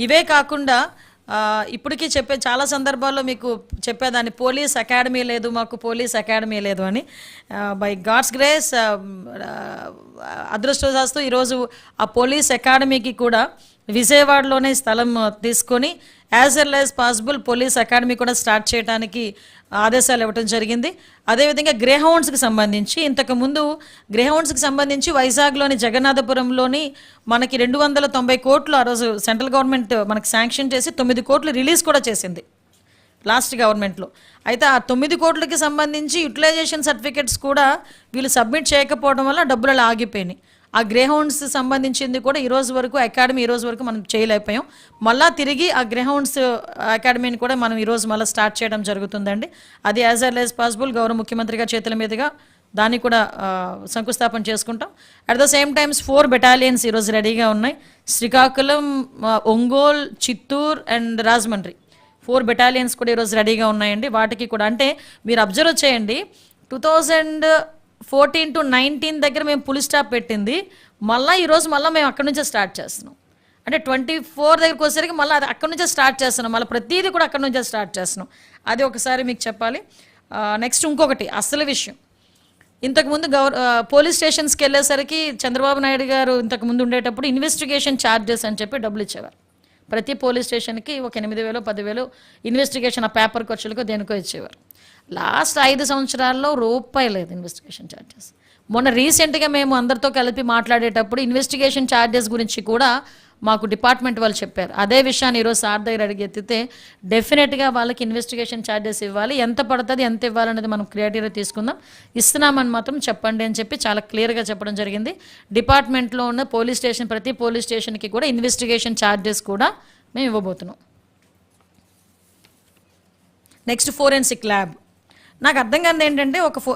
ఇవే కాకుండా ఇప్పటికీ చెప్పే చాలా సందర్భాల్లో మీకు చెప్పేదాన్ని పోలీస్ అకాడమీ లేదు మాకు పోలీస్ అకాడమీ లేదు అని. బై గాడ్స్ గ్రేస్ అదృష్టవశాస్తు ఈరోజు ఆ పోలీస్ అకాడమీకి కూడా విజయవాడలోనే స్థలం తీసుకొని as well as possible police academy కూడా స్టార్ట్ చేయడానికి ఆదేశాలు ఇవ్వడం జరిగింది. అదేవిధంగా గ్రేహౌండ్స్కి సంబంధించి ఇంతకుముందు గ్రేహౌండ్స్కి సంబంధించి వైజాగ్లోని జగన్నాథపురంలోని మనకి రెండు వందల తొంభై కోట్లు ఆ రోజు సెంట్రల్ గవర్నమెంట్ మనకి శాంక్షన్ చేసి తొమ్మిది కోట్లు రిలీజ్ కూడా చేసింది లాస్ట్ గవర్నమెంట్లో. అయితే ఆ తొమ్మిది కోట్లకి సంబంధించి యూటిలైజేషన్ సర్టిఫికెట్స్ కూడా వీళ్ళు సబ్మిట్ చేయకపోవడం వల్ల డబ్బులు ఆగిపోయినాయి. ఆ గ్రేహౌండ్స్ సంబంధించింది కూడా ఈరోజు వరకు అకాడమీ ఈరోజు వరకు మనం చేయలేకపోయాం. మళ్ళా తిరిగి ఆ గ్రేహౌండ్స్ అకాడమీని కూడా మనం ఈరోజు మళ్ళీ స్టార్ట్ చేయడం జరుగుతుందండి. అది యాజ్ ఎల్ యాజ్ పాసిబుల్ గౌరవ ముఖ్యమంత్రి గారి చేతుల మీదుగా దాన్ని కూడా శంకుస్థాపన చేసుకుంటాం. At the same times four battalions ఈరోజు రెడీగా ఉన్నాయి. Srikakulam Ongole Chittoor and Rajahmundry. Four battalions కూడా ఈరోజు రెడీగా ఉన్నాయండి. వాటికి కూడా అంటే మీరు అబ్జర్వ్ చేయండి two thousand fourteen to nineteen దగ్గర మేము పులి స్టాప్ పెట్టింది. మళ్ళీ ఈరోజు మళ్ళీ మేము అక్కడి నుంచే స్టార్ట్ చేస్తున్నాం. అంటే ట్వంటీ ఫోర్ దగ్గరికి వచ్చేసరికి మళ్ళీ అది అక్కడి నుంచే స్టార్ట్ చేస్తున్నాం. మళ్ళీ ప్రతిదీ కూడా అక్కడి నుంచే స్టార్ట్ చేస్తున్నాం. అది ఒకసారి మీకు చెప్పాలి. నెక్స్ట్ ఇంకొకటి అసలు విషయం. ఇంతకుముందు గవర్ పోలీస్ స్టేషన్స్కి వెళ్ళేసరికి చంద్రబాబు నాయుడు గారు ఇంతకు ముందు ఉండేటప్పుడు ఇన్వెస్టిగేషన్ ఛార్జెస్ అని చెప్పి డబ్బులు ఇచ్చేవారు. ప్రతి పోలీస్ స్టేషన్కి ఒక ఎనిమిది వేలు పదివేలు ఇన్వెస్టిగేషన్ ఆ పేపర్ ఖర్చులకు దేనికో ఇచ్చేవారు. లాస్ట్ ఐదు సంవత్సరాల్లో రూపాయి లేదు ఇన్వెస్టిగేషన్ ఛార్జెస్ మొన్న రీసెంట్గా మేము అందరితో కలిపి మాట్లాడేటప్పుడు ఇన్వెస్టిగేషన్ ఛార్జెస్ గురించి కూడా మాకు డిపార్ట్మెంట్ వాళ్ళు చెప్పారు. అదే విషయాన్ని ఈరోజు సార్ దగ్గర అడిగి ఎత్తితే డెఫినెట్గా వాళ్ళకి ఇన్వెస్టిగేషన్ ఛార్జెస్ ఇవ్వాలి. ఎంత పడుతుంది ఎంత ఇవ్వాలనేది మనం క్రియేటివ్గా తీసుకుందాం. ఇస్తున్నామని మాత్రం చెప్పండి అని చెప్పి చాలా క్లియర్గా చెప్పడం జరిగింది. డిపార్ట్మెంట్లో ఉన్న పోలీస్ స్టేషన్ ప్రతి పోలీస్ స్టేషన్కి కూడా ఇన్వెస్టిగేషన్ ఛార్జెస్ కూడా మేము ఇవ్వబోతున్నాం. నెక్స్ట్ ఫోరెన్సిక్ ల్యాబ్ నాకు అర్థం కాదు ఏంటంటే ఒక ఫో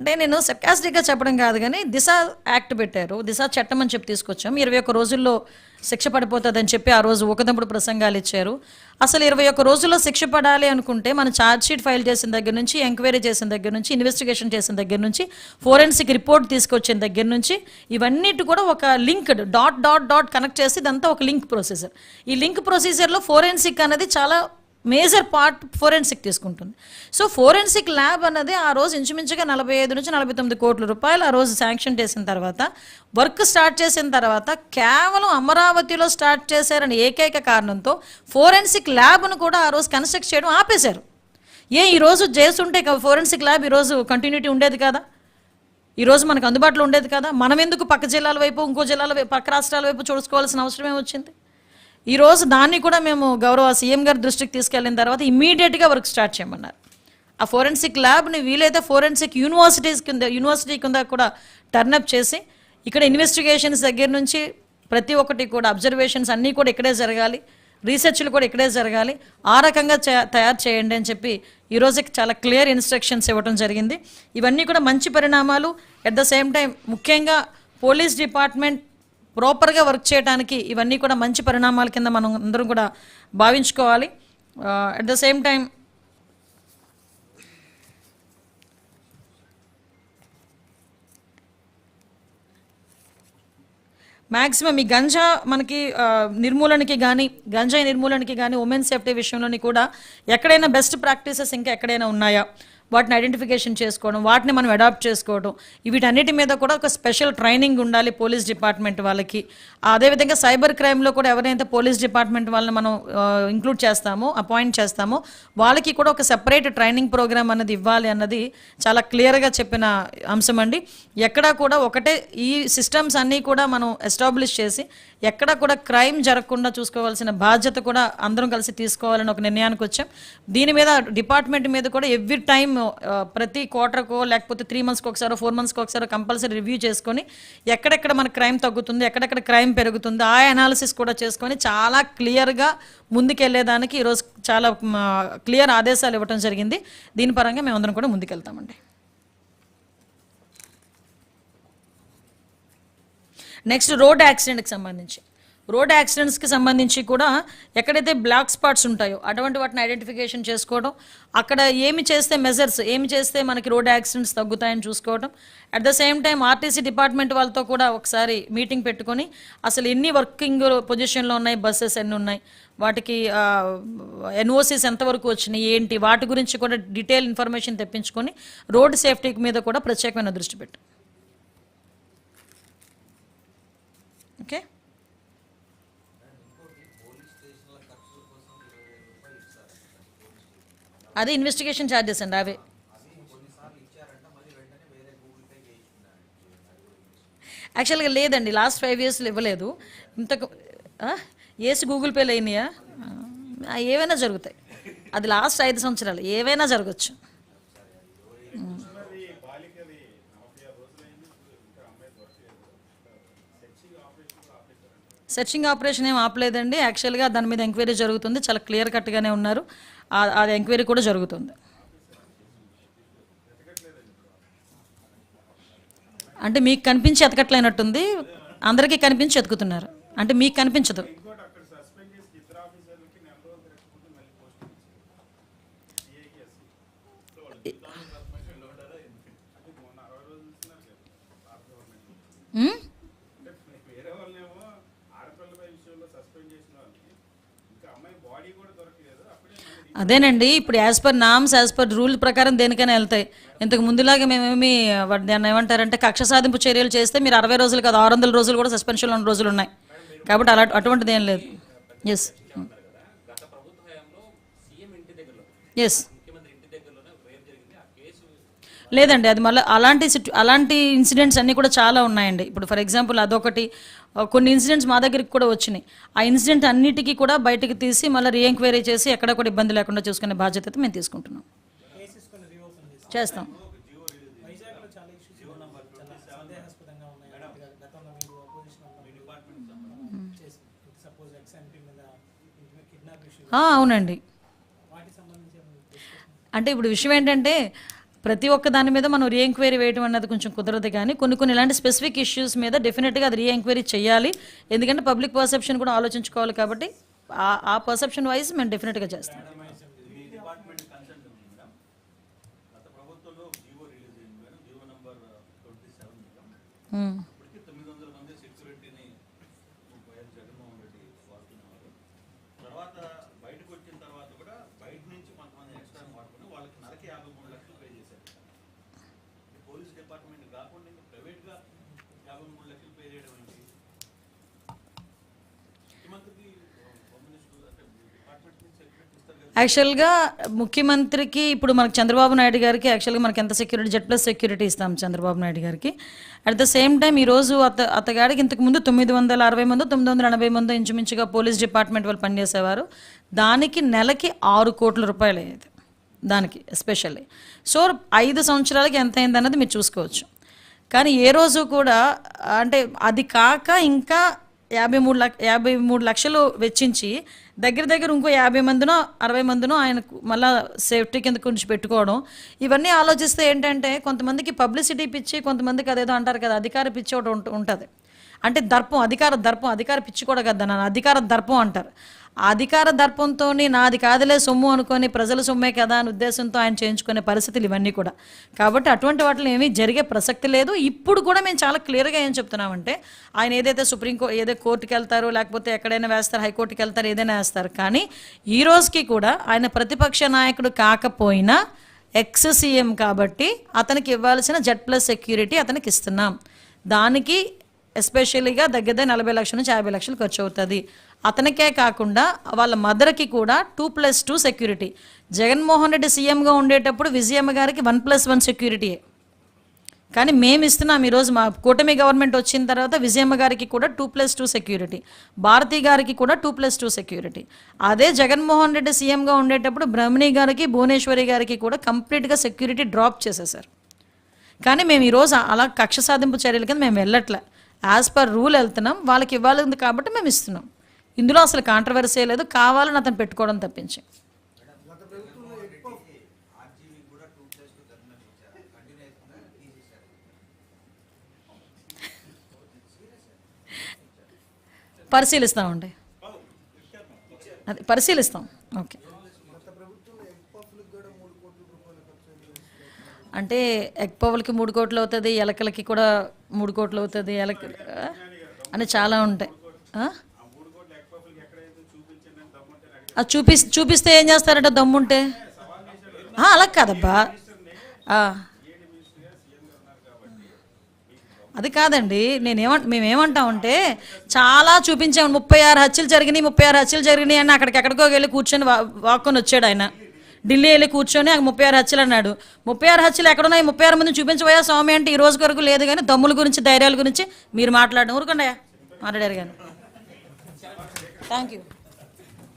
అంటే నేను సర్కాస్టిక్గా చెప్పడం కాదు కానీ దిశ యాక్ట్ పెట్టారు. దిశ చట్టం అని చెప్పి తీసుకొచ్చాం. ఇరవై ఒక్క రోజుల్లో శిక్ష పడిపోతుందని చెప్పి ఆ రోజు ఒకదంపుడు ప్రసంగాలు ఇచ్చారు. అసలు ఇరవై ఒక్క రోజుల్లో శిక్ష పడాలి అనుకుంటే మనం ఛార్జ్ షీట్ ఫైల్ చేసిన దగ్గర నుంచి ఎంక్వైరీ చేసిన దగ్గర నుంచి ఇన్వెస్టిగేషన్ చేసిన దగ్గర నుంచి ఫోరెన్సిక్ రిపోర్ట్ తీసుకొచ్చిన దగ్గర నుంచి ఇవన్నిటి కూడా ఒక linked dot dot dot connect చేసి ఇదంతా ఒక లింక్ ప్రొసీజర్ ఈ లింక్ ప్రొసీజర్లో ఫోరెన్సిక్ అనేది చాలా మేజర్ పార్ట్ ఫోరెన్సిక్ తీసుకుంటుంది. సో ఫోరెన్సిక్ ల్యాబ్ అన్నది ఆ రోజు ఇంచుమించుగా నలభై ఐదు నుంచి నలభై తొమ్మిది కోట్ల రూపాయలు ఆ రోజు శాంక్షన్ చేసిన తర్వాత వర్క్ స్టార్ట్ చేసిన తర్వాత కేవలం అమరావతిలో స్టార్ట్ చేశారని ఏకైక కారణంతో ఫోరెన్సిక్ ల్యాబ్ను కూడా ఆ రోజు కన్స్ట్రక్ట్ చేయడం ఆపేశారు. ఏ ఈరోజు చేస్తుంటే ఫోరెన్సిక్ ల్యాబ్ ఈరోజు కంటిన్యూటీ ఉండేది కదా? ఈరోజు మనకు అందుబాటులో ఉండేది కదా? మనం ఎందుకు పక్క జిల్లాల వైపు ఇంకో జిల్లాల వైపు పక్క రాష్ట్రాల వైపు చూసుకోవాల్సిన అవసరమే వచ్చింది? ఈరోజు దాన్ని కూడా మేము గౌరవ సీఎం గారి దృష్టికి తీసుకెళ్ళిన తర్వాత ఇమీడియట్గా వర్క్ స్టార్ట్ చేయమన్నారు. ఆ ఫోరెన్సిక్ ల్యాబ్ని వీలైతే ఫోరెన్సిక్ యూనివర్సిటీస్ కింద యూనివర్సిటీ కింద కూడా టర్నప్ చేసి ఇక్కడ ఇన్వెస్టిగేషన్స్ దగ్గర నుంచి ప్రతి ఒక్కటి కూడా అబ్జర్వేషన్స్ అన్నీ కూడా ఇక్కడే జరగాలి. రీసెర్చ్లు కూడా ఇక్కడే జరగాలి. ఆ రకంగా తయారు చేయండి అని చెప్పి ఈరోజు చాలా క్లియర్ ఇన్స్ట్రక్షన్స్ ఇవ్వడం జరిగింది. ఇవన్నీ కూడా మంచి పరిణామాలు. ఎట్ ద సేమ్ టైం ముఖ్యంగా పోలీస్ డిపార్ట్మెంట్ ప్రాపర్గా వర్క్ చేయడానికి ఇవన్నీ కూడా మంచి పరిణామాల కింద మనం అందరం కూడా భావించుకోవాలి. At the same time maximum ఈ గంజా మనకి నిర్మూలనకి కానీ గంజాయి నిర్మూలనకి కానీ ఉమెన్ సేఫ్టీ విషయంలోని కూడా ఎక్కడైనా బెస్ట్ ప్రాక్టీసెస్ ఇంకా ఎక్కడైనా ఉన్నాయా? వాటిని ఐడెంటిఫికేషన్ చేసుకోవడం వాటిని మనం అడాప్ట్ చేసుకోవడం వీటన్నిటి మీద కూడా ఒక స్పెషల్ ట్రైనింగ్ ఉండాలి పోలీస్ డిపార్ట్మెంట్ వాళ్ళకి. అదేవిధంగా సైబర్ క్రైమ్లో కూడా ఎవరైతే పోలీస్ డిపార్ట్మెంట్ వాళ్ళని మనం ఇంక్లూడ్ చేస్తామో అపాయింట్ చేస్తామో వాళ్ళకి కూడా ఒక సెపరేట్ ట్రైనింగ్ ప్రోగ్రామ్ అన్నది ఇవ్వాలి అన్నది చాలా క్లియర్గా చెప్పిన అంశం అండి. ఎక్కడా కూడా ఒకటే ఈ సిస్టమ్స్ అన్నీ కూడా మనం ఎస్టాబ్లిష్ చేసి ఎక్కడా కూడా క్రైమ్ జరగకుండా చూసుకోవాల్సిన బాధ్యత కూడా అందరం కలిసి తీసుకోవాలని ఒక నిర్ణయానికి వచ్చాం. దీని మీద డిపార్ట్మెంట్ మీద కూడా ఎవ్రీ టైం ప్రతి క్వార్టర్కో లేకపోతే త్రీ మంత్స్కి ఒకసారో ఫోర్ మంత్స్కి ఒకసారో కంపల్సరీ రివ్యూ చేసుకొని ఎక్కడెక్కడ మన క్రైమ్ తగ్గుతుంది ఎక్కడెక్కడ క్రైమ్ పెరుగుతుంది ఆ అనాలిసిస్ కూడా చేసుకొని చాలా క్లియర్గా ముందుకెళ్ళేదానికి ఈరోజు చాలా క్లియర్ ఆదేశాలు ఇవ్వడం జరిగింది. దీని పరంగా మేమందరం కూడా ముందుకెళ్తామండి. నెక్స్ట్ రోడ్ యాక్సిడెంట్కి సంబంధించి. రోడ్ యాక్సిడెంట్స్కి సంబంధించి కూడా ఎక్కడైతే బ్లాక్ స్పాట్స్ ఉంటాయో అటువంటి వాటిని ఐడెంటిఫికేషన్ చేసుకోవడం అక్కడ ఏమి చేస్తే మెజర్స్ ఏమి చేస్తే మనకి రోడ్ యాక్సిడెంట్స్ తగ్గుతాయని చూసుకోవడం at the same time RTC department వాళ్ళతో కూడా ఒకసారి మీటింగ్ పెట్టుకొని అసలు ఎన్ని వర్కింగ్ పొజిషన్లో ఉన్నాయి బస్సెస్ ఎన్ని ఉన్నాయి వాటికి ఎన్ఓసీస్ ఎంతవరకు వచ్చినాయి ఏంటి వాటి గురించి కూడా డీటెయిల్ ఇన్ఫర్మేషన్ తెప్పించుకొని రోడ్ సేఫ్టీ మీద కూడా ప్రత్యేకమైన దృష్టి పెట్టు. ఓకే అదే ఇన్వెస్టిగేషన్ ఛార్జెస్ అండి అవే. యాక్చువల్గా లేదండి లాస్ట్ ఫైవ్ ఇయర్స్లో ఇవ్వలేదు. ఇంతకు ఏసి గూగుల్ పేలు అయినాయా? ఏవైనా జరుగుతాయి. అది లాస్ట్ ఐదు సంవత్సరాలు ఏవైనా జరగచ్చు. సెర్చింగ్ ఆపరేషన్ ఏం ఆపలేదండి. యాక్చువల్గా దాని మీద ఎంక్వైరీ జరుగుతుంది. చాలా క్లియర్ కట్గానే ఉన్నారు. అది ఎంక్వైరీ కూడా జరుగుతుంది. అంటే మీకు కనిపించి ఎతకట్లేనట్టుంది. అందరికీ కనిపించి ఎతుకుతున్నారు. అంటే మీకు కనిపించదు. బాడీ కూడా దొరకలేదు. అదేనండి ఇప్పుడు as per norms as per rule ప్రకారం దేనికైనా వెళ్తాయి. ఇంతకు ముందులాగా మేమేమి దాన్ని ఏమంటారంటే కక్ష సాధింపు చర్యలు చేస్తే మీరు అరవై రోజులు కాదు ఆరు వందల రోజులు కూడా సస్పెన్షన్లో ఉన్న రోజులు ఉన్నాయి. కాబట్టి అలా అటువంటిది ఏం లేదు. ఎస్ ఎస్ లేదండి అది మళ్ళీ అలాంటి సిట్యు అలాంటి ఇన్సిడెంట్స్ అన్నీ కూడా చాలా ఉన్నాయండి. ఇప్పుడు ఫర్ ఎగ్జాంపుల్ అదొకటి కొన్ని ఇన్సిడెంట్స్ మా దగ్గరికి కూడా వచ్చినాయి. ఆ ఇన్సిడెంట్ అన్నిటికీ కూడా బయటకు తీసి మళ్ళీ రీఎంక్వైరీ చేసి ఎక్కడ కూడా ఇబ్బంది లేకుండా చూసుకునే బాధ్యత అయితే మేము తీసుకుంటున్నాం. చేస్తాం. అవునండి. అంటే ఇప్పుడు విషయం ఏంటంటే ప్రతి ఒక్క దాని మీద మనం రీఎంక్వైరీ వేయడం అన్నది కొంచెం కుదరదు కానీ కొన్ని కొన్ని ఇలాంటి స్పెసిఫిక్ ఇష్యూస్ మీద డెఫినెట్గా అది రీఎంక్వైరీ చేయాలి. ఎందుకంటే పబ్లిక్ పర్సెప్షన్ కూడా ఆలోచించుకోవాలి కాబట్టి ఆ- ఆ పర్సెప్షన్ వైజ్ మేము డెఫినెట్గా చేస్తాం. మీ డిపార్ట్మెంట్ కన్సల్ట్ ఉంది మేడం గత ప్రభుత్వంలో జీవో రిలీజ్ అయింది madam GO number twenty seven madam um. ఇప్పటికి తొమ్మిది వందల మంది సెక్యూరిటీని వైఎస్ జగన్మోహన్ రెడ్డి వాడుతున్నారు తర్వాత బయటకు వచ్చిన తర్వాత కూడా బయట నుంచి కొంతమంది ఎక్స్ట్రా వాడుకుని వాళ్ళకి నెలకి యాభై మూడు లక్షలు పే చేశారు ఈ పోలీస్ డిపార్ట్మెంట్ కాకుండా ఇంకా ప్రైవేట్గా యాభై మూడు లక్షలు పే చేయడం ఏంటి ముఖ్యమంత్రికి హోమ్ మినిస్టర్ అంటే డిపార్ట్మెంట్ నుంచి సెక్యూరిటీ ఇస్తారు కదా యాక్చువల్గా ముఖ్యమంత్రికి ఇప్పుడు మనకు చంద్రబాబు నాయుడు గారికి యాక్చువల్గా మనకి ఎంత సెక్యూరిటీ జెడ్ ప్లస్ సెక్యూరిటీ ఇస్తాం చంద్రబాబు నాయుడు గారికి. అట్ ద సేమ్ టైం ఈరోజు అత అతగాడికి ఇంతకు ముందు తొమ్మిది వందల అరవై మంది తొమ్మిది వందల ఎనభై మంది ఇంచుమించుగా పోలీస్ డిపార్ట్మెంట్ వాళ్ళు పనిచేసేవారు. దానికి నెలకి ఆరు కోట్ల రూపాయలు అయ్యేది. దానికి ఎస్పెషల్లీ. సో ఐదు సంవత్సరాలకి ఎంత అయింది అన్నది మీరు చూసుకోవచ్చు. కానీ ఏ రోజు కూడా అంటే అది కాక ఇంకా యాభై మూడు లక్ష యాభై మూడు లక్షలు వెచ్చించి దగ్గర దగ్గర ఇంకో యాభై మందినో అరవై మందినో ఆయనకు మళ్ళా సేఫ్టీ కింద కొంచెం పెట్టుకోవడం. ఇవన్నీ ఆలోచిస్తే ఏంటంటే కొంతమందికి పబ్లిసిటీ పిచ్చి కొంతమందికి అదేదో అంటారు కదా అధికార పిచ్చి ఒకటి ఉంటుంది. అంటే దర్పం అధికార దర్పం అధికార పిచ్చి కూడా కదా నన్ను అధికార దర్పం అంటారు. అధికార దర్పంతో నాది కాదులే సొమ్ము అనుకొని ప్రజల సొమ్మే కదా అని ఉద్దేశంతో ఆయన చేయించుకునే పరిస్థితులు ఇవన్నీ కూడా. కాబట్టి అటువంటి వాటిలో ఏమీ జరిగే ప్రసక్తి లేదు. ఇప్పుడు కూడా మేము చాలా క్లియర్గా ఏం చెప్తున్నామంటే ఆయన ఏదైతే సుప్రీం కోర్టు ఏదో కోర్టుకి వెళ్తారో లేకపోతే ఎక్కడైనా వేస్తారు హైకోర్టుకి వెళ్తారు ఏదైనా వేస్తారు కానీ ఈ రోజుకి కూడా ఆయన ప్రతిపక్ష నాయకుడు కాకపోయినా ఎక్స్ సీఎం కాబట్టి అతనికి ఇవ్వాల్సిన జెడ్ ప్లస్ సెక్యూరిటీ అతనికి ఇస్తున్నాం. దానికి ఎస్పెషల్లీగా దగ్గర దగ్గర నలభై లక్షల నుంచి యాభై లక్షలు ఖర్చు అవుతుంది. అతనికే కాకుండా వాళ్ళ మదర్కి కూడా two plus two security. Jaganmohan Reddy సీఎంగా ఉండేటప్పుడు విజయమ్మ గారికి వన్ ప్లస్ వన్ సెక్యూరిటీయే. కానీ మేము ఇస్తున్నాం ఈరోజు మా కూటమి గవర్నమెంట్ వచ్చిన తర్వాత విజయమ్మ గారికి కూడా two plus two security. Bharathi గారికి కూడా టూ ప్లస్ టూ సెక్యూరిటీ. అదే జగన్మోహన్ రెడ్డి సీఎంగా ఉండేటప్పుడు బ్రహ్మణి గారికి భువనేశ్వరి గారికి కూడా కంప్లీట్గా సెక్యూరిటీ డ్రాప్ చేసేసారు కానీ మేము ఈరోజు అలా కక్ష సాధింపు చర్యల కింద మేము వెళ్ళట్లే. యాజ్ పర్ రూల్ వెళ్తున్నాం వాళ్ళకి ఇవ్వాలి కాబట్టి మేము ఇస్తున్నాం. ఇందులో అసలు కాంట్రవర్సీ లేదు. కావాలని అతను పెట్టుకోవడం తప్పించి. పరిశీలిస్తామండి అది పరిశీలిస్తాం. ఓకే. అంటే ఎగ్ పవ్వులకి మూడు కోట్లు అవుతుంది ఎలకలకి కూడా మూడు కోట్లు అవుతుంది ఎలక అని చాలా ఉంటాయి. అది చూపి చూపిస్తే ఏం చేస్తారట దమ్ముంటే? అలా కాదబ్బా. అది కాదండి నేనేమంట మేమేమంటామంటే చాలా చూపించాము. ముప్పై ఆరు హత్యలు జరిగినాయి ముప్పై ఆరు హత్యలు జరిగినాయి అని అక్కడికి ఎక్కడికో వెళ్ళి కూర్చొని వాక్కొని వచ్చాడు ఆయన. ఢిల్లీ వెళ్ళి కూర్చొని ముప్పై ఆరు హత్యలు అన్నాడు. ముప్పై ఆరు హత్యలు ఎక్కడున్నాయి? ముప్పై ఆరు మంది చూపించబోయా స్వామి అంటే ఈ రోజు వరకు లేదు కానీ దమ్ముల గురించి ధైర్యాల గురించి మీరు మాట్లాడడం ఊరుకుండా మాట్లాడారు కానీ. Thank you